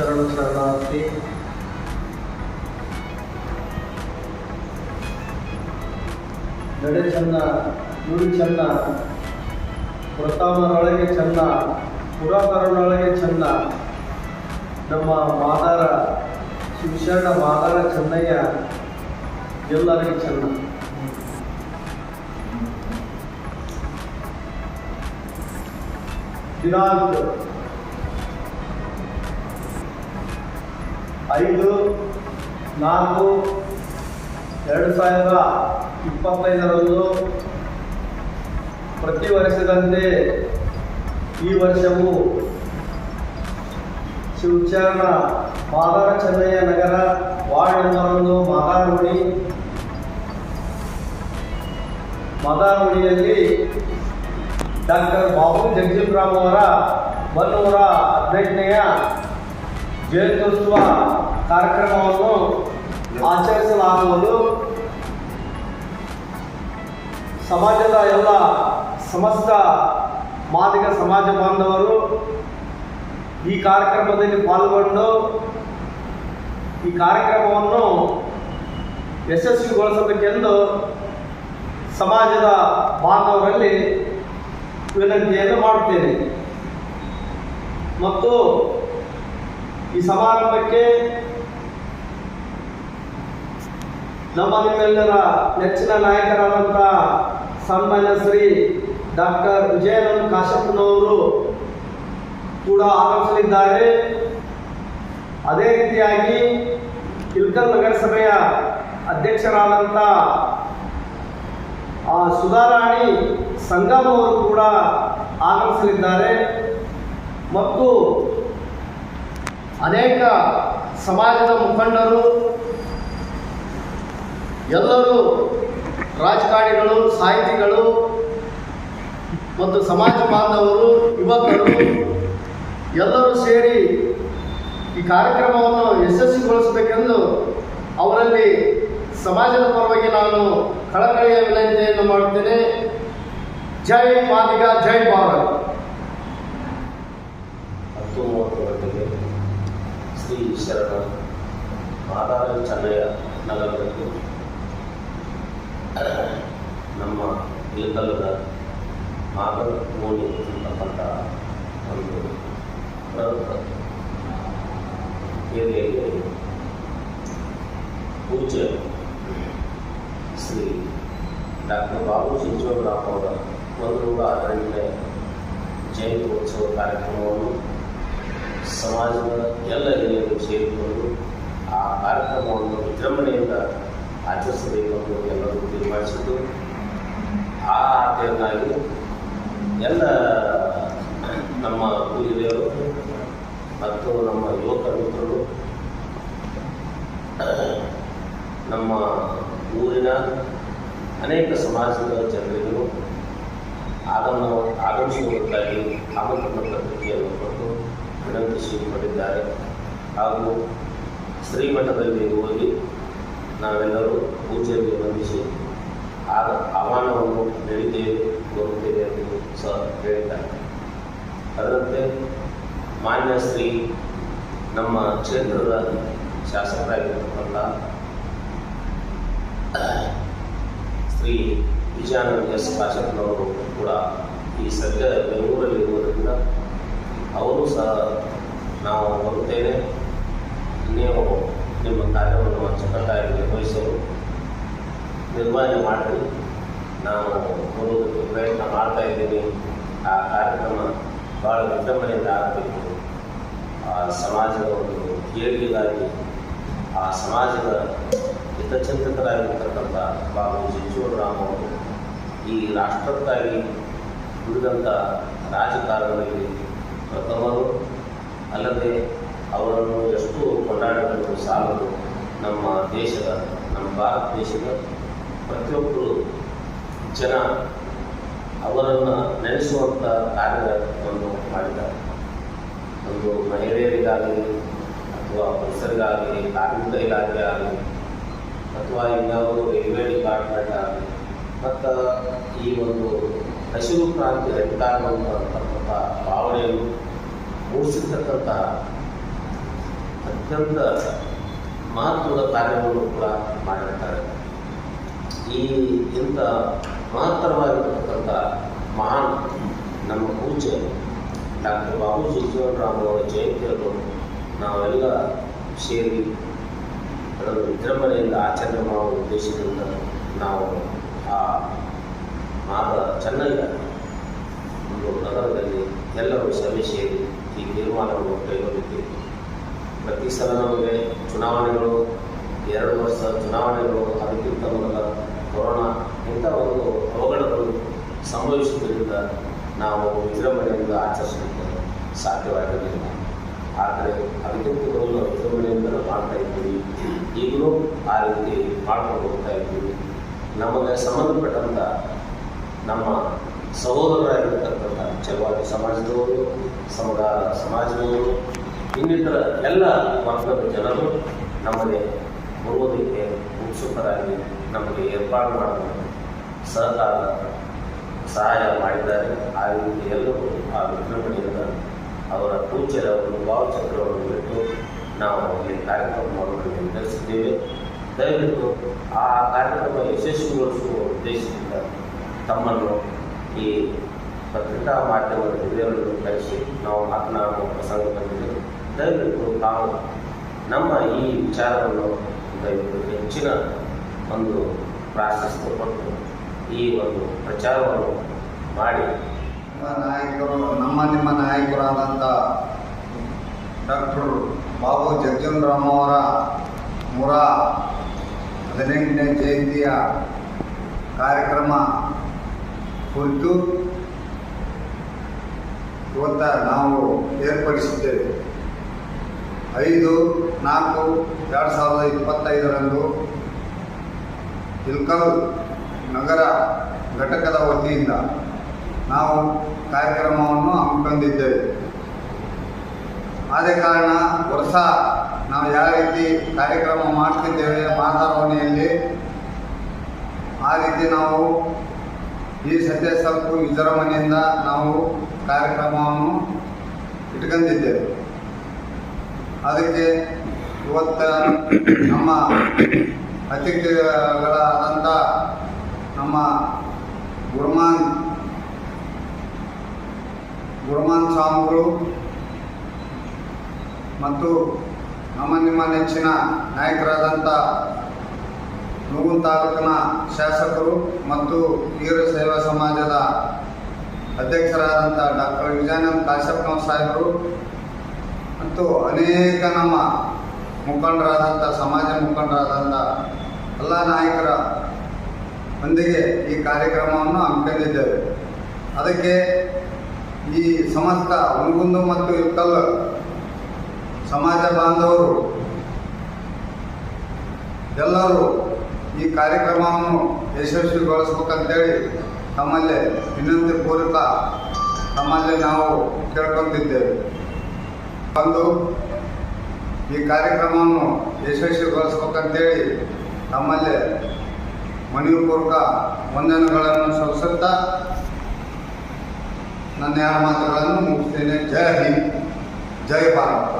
ಶರಣ ಶರಣಾರ್ಥಿ. ನಡೆ ಚಂದ ನುಡಿ ಚಂದ ಪ್ರತಾಪನೊಳಗೆ ಚಂದ ಪುರಾತನೊಳಗೆ ಚಂದ. ನಮ್ಮ ಮಾದಾರ ಶಿಕ್ಷಣ ಮಾದಾರ ಚೆನ್ನಯ್ಯ, ಎಲ್ಲರಿಗೆ ಚೆನ್ನ ದಿನಾಂಕ. ಐದು, ನಾಲ್ಕು, ಎರಡು ಸಾವಿರದ ಇಪ್ಪತ್ತೈದರಂದು ಪ್ರತಿ ವರ್ಷದಂತೆ ಈ ವರ್ಷವೂ ಶಿವಚರಣ ಮಾದಾರ ಚೆನ್ನಯ್ಯ ನಗರ ವಾರ್ಡ್ ನಂಬರೊಂದು ಮಾದಾರಗುಡಿ ಮಾದಾರಗುಡಿಯಲ್ಲಿ ಡಾಕ್ಟರ್ ಬಾಬು ಜಗಜೀವರಾಮ್ ಅವರ ಬನ್ನೂರ ಹದಿನೆಂಟನೆಯ ಜಯಂತ್ಯೋತ್ಸವ ಕಾರ್ಯಕ್ರಮವನ್ನು ಆಚರಿಸಲಾಗುವುದು. ಸಮಾಜದ ಎಲ್ಲ ಸಮಸ್ತ ಮಾದಿಗ ಸಮಾಜ ಬಾಂಧವರು ಈ ಕಾರ್ಯಕ್ರಮದಲ್ಲಿ ಪಾಲ್ಗೊಂಡು ಈ ಕಾರ್ಯಕ್ರಮವನ್ನು ಯಶಸ್ವಿಗೊಳಿಸಬೇಕೆಂದು ಸಮಾಜದ ಬಾಂಧವರಲ್ಲಿ ವಿನಂತಿಯನ್ನು ಮಾಡುತ್ತೇನೆ. ಮತ್ತು ಈ ಸಮಾರಂಭಕ್ಕೆ ನಮ್ಮ ನಿಮ್ಮೆಲ್ಲರ ನೆಚ್ಚಿನ ನಾಯಕರಾದಂಥ ಸನ್ಮಾನ್ಯ ಶ್ರೀ ಡಾಕ್ಟರ್ ವಿಜಯನಂದ್ ಕಾಶಪ್ಪನವರು ಕೂಡ ಆಗಮಿಸಲಿದ್ದಾರೆ. ಅದೇ ರೀತಿಯಾಗಿ ಇಲ್ಕಲ್ ನಗರಸಭೆಯ ಅಧ್ಯಕ್ಷರಾದಂಥ ಸುಧಾರಾಣಿ ಸಂಗಮ್ ಅವರು ಕೂಡ ಆಗಮಿಸಲಿದ್ದಾರೆ. ಮತ್ತು ಅನೇಕ ಸಮಾಜದ ಮುಖಂಡರು, ಎಲ್ಲರೂ ರಾಜಕಾರಣಿಗಳು, ಸಾಹಿತಿಗಳು ಮತ್ತು ಸಮಾಜ ಬಾಂಧವರು, ಯುವಕರು, ಎಲ್ಲರೂ ಸೇರಿ ಈ ಕಾರ್ಯಕ್ರಮವನ್ನು ಯಶಸ್ವಿಗೊಳಿಸಬೇಕೆಂದು ಅವರಲ್ಲಿ ಸಮಾಜದ ಪರವಾಗಿ ನಾನು ಕಳಕಳಿಯ ವಿನಂತಿಯನ್ನು ಮಾಡುತ್ತೇನೆ. ಜೈ ಮಾದಿಗ, ಜೈ ಭಾರತ್. ಶರಣ ಮಾದಾರ ಚೆನ್ನಯ್ಯ ನಗರದಲ್ಲಿ ನಮ್ಮ ಇಳಕಲ್ಲದ ಮಾದರ ಮೋಣಿ ಅಂತಕ್ಕಂಥ ಒಂದು ಪ್ರಮುಖ ಏರಿಯಾಗೆ ಪೂಜ್ಯ ಶ್ರೀ ಡಾಕ್ಟರ್ ಬಾಬು ಶಿವರಾಮ್ ಅವರ ಒಂದು ನೂರ ಹದಿನೆಂಟನೇ ಜಯಂತ್ಯೋತ್ಸವ ಕಾರ್ಯಕ್ರಮವನ್ನು ಸಮಾಜದ ಎಲ್ಲ ಹಿರಿಯರು ಸೇರಿಕೊಂಡು ಆ ಕಾರ್ಯಕ್ರಮವನ್ನು ವಿಜೃಂಭಣೆಯಿಂದ ಆಚರಿಸಬೇಕು ಅನ್ನೋದು ಎಲ್ಲರೂ ತೀರ್ಮಾನಿಸಿದ್ದು. ಆ ಆಟೆಯನ್ನಾಗಿ ಎಲ್ಲ ನಮ್ಮ ಹಿರಿಯರು ಮತ್ತು ನಮ್ಮ ಯುವಕ ಮಿತ್ರರು, ನಮ್ಮ ಊರಿನ ಅನೇಕ ಸಮಾಜದ ಜನರಿಗೂ ಆಗಮನ ಆಗಮಿಸುವುದಕ್ಕಾಗಿ ಆಮಂತ್ರಣ ಪತ್ರಿಕೆಯನ್ನು ಕೊಟ್ಟು ವಿನಂತಿಸಿ ಮಾಡಿದ್ದಾರೆ ಹಾಗೂ ಶ್ರೀಮಠದಲ್ಲಿ ಹೋಗಿ ನಾವೆಲ್ಲರೂ ಪೂಜೆಯಲ್ಲಿ ವಂದಿಸಿ ಆಗ ಆಹ್ವಾನವನ್ನು ನೀಡಿದ್ದೇವೆ ಬರುತ್ತೇವೆ ಎಂದು ಸಹ ಹೇಳಿದ್ದಾರೆ. ಅದರಂತೆ ಮಾನ್ಯ ಶ್ರೀ ನಮ್ಮ ಕ್ಷೇತ್ರದ ಶಾಸಕರಾಗಿರ್ತಕ್ಕಂಥ ಶ್ರೀ ವಿಜಯಾನಂದ ಎಸ್ ಕಾಶಪ್ಪನವರು ಕೂಡ ಈ ಸದ್ಯ ಬೆಂಗಳೂರಲ್ಲಿರುವುದರಿಂದ ನಾವು ಬರುತ್ತೇನೆ ನೀವು ನಿಮ್ಮ ಕಾರ್ಯವನ್ನು ಅಚ್ಚುಕಟ್ಟಾಗಿ ನಿರ್ವಹಿಸಲು ನಿರ್ವಹಣೆ ಮಾಡಿ. ನಾವು ಬರುವುದಕ್ಕೆ ಪ್ರಯತ್ನ ಮಾಡ್ತಾ ಇದ್ದೀನಿ. ಆ ಕಾರ್ಯಕ್ರಮ ಭಾಳ ವಿಜೃಂಭಣೆಯಿಂದ ಆಗಬೇಕು. ಆ ಸಮಾಜದ ಒಂದು ಏಳಿಗೆಗಾಗಿ, ಆ ಸಮಾಜದ ಹಿತಚಿಂತಕರಾಗಿರ್ತಕ್ಕಂಥ ಬಾಬು ಜಗಜೀವನರಾಮ್ ಅವರು ಈ ರಾಷ್ಟ್ರಕ್ಕಾಗಿ ದುಡಿದಂಥ ರಾಜಕಾರಣದಲ್ಲಿ ಪ್ರಥಮರು ಅಲ್ಲದೆ ಅವರನ್ನು ಎಷ್ಟು ಕೊಂಡಾಡಿದರೂ ಸಾಲದು ನಮ್ಮ ದೇಶದ, ನಮ್ಮ ಭಾರತ ದೇಶದ ಪ್ರತಿಯೊಬ್ಬರು ಜನ ಅವರನ್ನು ನೆನೆಸುವಂಥ ಕಾರ್ಯವನ್ನು ಮಾಡಿದ್ದಾರೆ. ಒಂದು ಮಹಿಳೆಯರಿಗಾಗಲಿ ಅಥವಾ ಪುರುಷರಿಗಾಗಲಿ ಕಾರ್ಮಿಕ ಇಲಾಖೆ ಆಗಲಿ, ಅಥವಾ ಇನ್ನಾವುದು ರೈಲ್ವೆ ಡಿಪಾರ್ಟ್ಮೆಂಟ್ ಆಗಲಿ, ಮತ್ತು ಈ ಒಂದು ಹಸಿರು ಕ್ರಾಂತಿ ಅಧಿಕಾರವನ್ನು ಅಂತಕ್ಕಂಥ ಭಾವನೆಯನ್ನು ಮೂಡಿಸಿರ್ತಕ್ಕಂಥ ಅತ್ಯಂತ ಮಹತ್ವದ ಕಾರ್ಯವನ್ನು ಕೂಡ ಮಾಡಿರ್ತಾರೆ. ಈ ಇಂಥ ಮಹತ್ತರವಾಗಿರ್ತಕ್ಕಂಥ ಮಹಾನ್ ನಮ್ಮ ಪೂಜೆ ಡಾಕ್ಟರ್ ಬಾಬು ಜಗಜೀವನರಾಮ್ ಅವರ ಜಯಂತಿಯನ್ನು ನಾವೆಲ್ಲ ಸೇರಿ ಅದನ್ನು ವಿಜೃಂಭಣೆಯಿಂದ ಆಚರಣೆ ಮಾಡುವ ಉದ್ದೇಶದಿಂದ ನಾವು ಚೆನ್ನಯ್ಯ ಒಂದು ನಗರದಲ್ಲಿ ಎಲ್ಲರೂ ಸಭೆ ಸೇರಿ ಈ ತೀರ್ಮಾನವನ್ನು ಕೈಗೊಂಡಿದ್ದೇವೆ. ಪ್ರತಿ ಸಲ ನಮಗೆ ಚುನಾವಣೆಗಳು, ಎರಡು ವರ್ಷ ಚುನಾವಣೆಗಳು, ಅದಕ್ಕಿಂತ ಮೊದಲ ಕೊರೋನಾ ಇಂಥ ಒಂದು ಅವಘಡಗಳು ಸಂಭವಿಸುವುದರಿಂದ ನಾವು ವಿಜೃಂಭಣೆಯಿಂದ ಆಚರಿಸಲಿಕ್ಕೆ ಸಾಧ್ಯವಾಗಿರಲಿಲ್ಲ. ಆದರೆ ಅದಕ್ಕಿಂತ ಮೊದಲು ವಿಜೃಂಭಣೆಯಿಂದ ಮಾಡ್ತಾ ಇದ್ದೀವಿ. ಈಗಲೂ ಆ ರೀತಿ ಮಾಡ್ಕೊಂಡು ಹೋಗ್ತಾ ಇದ್ದೀವಿ. ನಮಗೆ ಸಂಬಂಧಪಟ್ಟಂಥ ನಮ್ಮ ಸಹೋದರರಾಗಿರ್ತಕ್ಕಂಥ ಚಲವಾದಿ ಸಮಾಜದವರು ಸಮುದಾಯ ಸಮಾಜದವರು, ಇನ್ನಿತರ ಎಲ್ಲ ವರ್ಗದ ಜನರು ನಮಗೆ ಬರುವುದಕ್ಕೆ ಉತ್ಸುಕರಾಗಿ ನಮಗೆ ಏರ್ಪಾಡು ಮಾಡಲು ಸಹಕಾರ, ಸಹಾಯ ಮಾಡಿದ್ದಾರೆ. ಆ ರೀತಿ ಎಲ್ಲರೂ ಆ ವಿಜೃಂಭಣೆಯಿಂದ ಅವರ ಪೂಜ್ಯರು ಅವರು ಭಾವಚಿತ್ರವನ್ನು ಬಿಟ್ಟು ನಾವು ಈ ಕಾರ್ಯಕ್ರಮ ಮಾಡುವುದನ್ನು ನಿರ್ಧರಿಸಿದ್ದೇವೆ. ದಯವಿಟ್ಟು ಆ ಕಾರ್ಯಕ್ರಮ ಯಶಸ್ವಿಗೊಳಿಸುವ ಉದ್ದೇಶದಿಂದ ತಮ್ಮನ್ನು ಈ ಪತ್ರಿಕಾ ಮಾಧ್ಯಮದ ಹಿರಿಯರನ್ನು ಕರೆಸಿ ನಾವು ಮಾತನಾಡುವ ಪ್ರಸಂಗ ಬಂದಿದೆ. ದಯವಿಟ್ಟು ತಾವು ನಮ್ಮ ಈ ವಿಚಾರವನ್ನು ದಯವಿಟ್ಟು ಹೆಚ್ಚಿನ ಒಂದು ಪ್ರಾಶಸ್ತ್ಯ ಕೊಟ್ಟು ಈ ಒಂದು ಪ್ರಚಾರವನ್ನು ಮಾಡಿ. ನಮ್ಮ ನಾಯಕರು, ನಮ್ಮ ನಿಮ್ಮ ನಾಯಕರಾದಂಥ ಡಾಕ್ಟರ್ ಬಾಬು ಜಗಜೀವನರಾಮ್ ಅವರ ನೂರ ಹದಿನೆಂಟನೇ ಜಯಂತಿಯ ಕಾರ್ಯಕ್ರಮ ಕುರಿತು ಇವತ್ತ ನಾವು ಏರ್ಪಡಿಸಿದ್ದೇವೆ. ಐದು, ನಾಲ್ಕು, ಎರಡು ಸಾವಿರದ ಇಪ್ಪತ್ತೈದರಂದು ಇಲ್ಕಲ್ ನಗರ ಘಟಕದ ವತಿಯಿಂದ ನಾವು ಕಾರ್ಯಕ್ರಮವನ್ನು ಹಮ್ಮಿಕೊಂಡಿದ್ದೇವೆ. ಆದ ಕಾರಣ ವರ್ಷ ನಾವು ಯಾವ ರೀತಿ ಕಾರ್ಯಕ್ರಮ ಮಾಡ್ತಿದ್ದೇವೆ ಮಾತಾವಣೆಯಲ್ಲಿ ಆ ರೀತಿ ನಾವು ಈ ಸದ್ಯ ಸ್ವಲ್ಪ ವಿಜೃಂಭಣೆಯಿಂದ ನಾವು ಕಾರ್ಯಕ್ರಮವನ್ನು ಇಟ್ಕೊಂಡಿದ್ದೇವೆ. ಅದಕ್ಕೆ ಇವತ್ತು ನಮ್ಮ ಅತಿಥಿಗಳಾದಂಥ ನಮ್ಮ ಗುರುಮಾನ್ ಗುರುಮಾನ್ ಸ್ವಾಮಿಗಳು ಮತ್ತು ನಮ್ಮ ನಿಮ್ಮ ನೆಚ್ಚಿನ ನಾಯಕರಾದಂಥ ನೂಗುನ್ ತಾಲೂಕಿನ ಶಾಸಕರು ಮತ್ತು ವೀರ ಸೇವಾ ಸಮಾಜದ ಅಧ್ಯಕ್ಷರಾದಂಥ ಡಾಕ್ಟರ್ ವಿಜಯಾನಂದ ಕಾಶ್ಯಪ್ನವ್ರ ಸಾಹೇಬರು ಮತ್ತು ಅನೇಕ ನಮ್ಮ ಮುಖಂಡರಾದಂಥ ಸಮಾಜ ಮುಖಂಡರಾದಂಥ ಎಲ್ಲ ನಾಯಕರ ಒಂದಿಗೆ ಈ ಕಾರ್ಯಕ್ರಮವನ್ನು ಹಮ್ಮಿಕೊಂಡಿದ್ದೇವೆ. ಅದಕ್ಕೆ ಈ ಸಮಸ್ತ ಹುಣಗುಂದು ಮತ್ತು ಇಕ್ಕಲ್ ಸಮಾಜ ಬಾಂಧವರು ಎಲ್ಲರೂ ಈ ಕಾರ್ಯಕ್ರಮವನ್ನು ಯಶಸ್ವಿಗೊಳಿಸ್ಬೇಕಂತೇಳಿ ತಮ್ಮಲ್ಲಿ ವಿನಂತಿ ಪೂರ್ವಕ ತಮ್ಮಲ್ಲಿ ನಾವು ಕೇಳ್ಕೊತಿದ್ದೇವೆ. ಬಂದು ಈ ಕಾರ್ಯಕ್ರಮವನ್ನು ಯಶಸ್ವಿಗೊಳಿಸ್ಬೇಕಂತೇಳಿ ತಮ್ಮಲ್ಲಿ ಮಣಿಪೂರ್ವಕ ವಂದನೆಗಳನ್ನು ಸಲ್ಲಿಸುತ್ತಾ ನನ್ನ ಎರಡು ಮಾತುಗಳನ್ನು ಮುಗಿಸ್ತೇನೆ. ಜೈ ಹಿಂದ್, ಜೈ ಭಾರತ.